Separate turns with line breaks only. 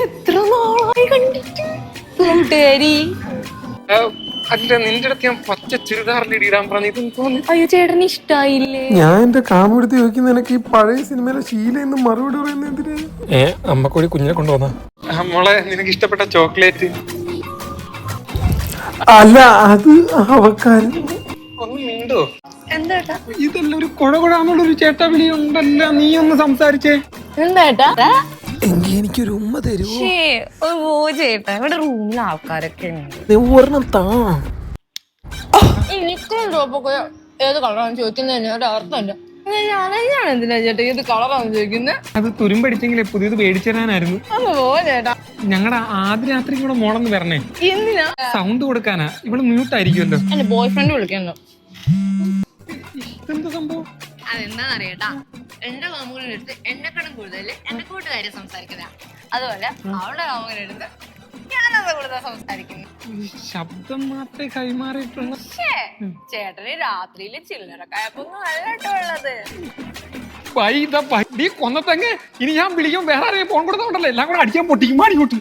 എത്ര നാളായി കണ്ടിട്ട്? കൂട്ടുകാരി.
അല്ല നിന്റെ അടുത്ത് ഞാൻ പച്ച ചുരിദാറിൽ ഇടാൻ പറഞ്ഞു ഇത് തോന്നി
അയ്യോ ചേട്ടന് ഇഷ്ടായില്ലേ?
ഞാൻ എന്റെ കാമെടുത്ത് ചോദിക്കുന്ന എനിക്ക് ഈ പഴയ സിനിമയിലെ ശീല എന്ന് മറുപടി പറയുന്ന എന്തിനേ?
ഏ അമ്മക്കൂടി കുഞ്ഞിനെ കൊണ്ടുവന്ന. മോളെ നിനക്ക് ഇഷ്ടപ്പെട്ട ചോക്ലേറ്റ്.
അല്ല അത് അവക്കാരൻ
ഒന്ന് മിണ്ടോ?
എന്താ ഏട്ടാ
ഇതെല്ലാം ഒരു കുഴ കുഴാന്നുള്ളൊരു ചേട്ടാ വിളി ഉണ്ടല്ല നീ ഒന്ന് സംസാരിച്ചേ.
എന്താ
എനിക്കൊരു ഉമ്മ
ചേട്ടാ ഇവിടെ റൂമിൽ ആൾക്കാരൊക്കെ ഉണ്ട്.
ഒരെണ്ണം താ.
എനിക്കും ടോപ്പൊക്കെ ഏത് കളറാണ് ചോദിക്കുന്നതിന് ഒരു അർത്ഥമില്ല. ഞാൻ എന്തിനാ ചേട്ടാ ഏത് കളറാണ് ചോദിക്കുന്നത്
അത് തുരുമ്പടിച്ചെങ്കിലേ പുതിയത് മേടിച്ചു തരാനായിരുന്നു
അന്ന് പോ ചേട്ടാ.
ഞങ്ങളുടെ ആദ്യ രാത്രി കൂടെ മോളെന്ന് പറഞ്ഞേ.
എന്തിനാ?
സൗണ്ട് കൊടുക്കാനാ. ഇവൾ മ്യൂട്ട് ആയിരിക്കുമല്ലോ
എന്റെ ബോയ് ഫ്രണ്ട് വിളിക്കുന്നു.
ഇതെന്താ സംഭവം?
അതെന്താ അറിയട്ടാ എന്റെ കാമുകരുടെ അടുത്ത് എന്നെക്കാളും കൂടുതൽ എന്റെ കൂട്ടുകാരി സംസാരിക്കുന്ന. അതുപോലെ അവളുടെ ഞാനത് കൂടുതൽ സംസാരിക്കുന്നു.
ശബ്ദം മാത്രമേ കൈമാറിയിട്ടുള്ളൂ.
ചേട്ടന് രാത്രിയിൽ ചില്ലറ കയപ്പൊന്നും അല്ല കേട്ടോ ഉള്ളത്.
നീ കൊന്നത്തങ്ങ് ഇനി ഞാൻ വിളിക്കും. വേറെ ആരെയും ഫോൺ കൊടുത്തോണ്ടല്ലോ എല്ലാം കൂടെ അടിക്കാൻ പൊട്ടിക്കും മാടി കൂട്ടി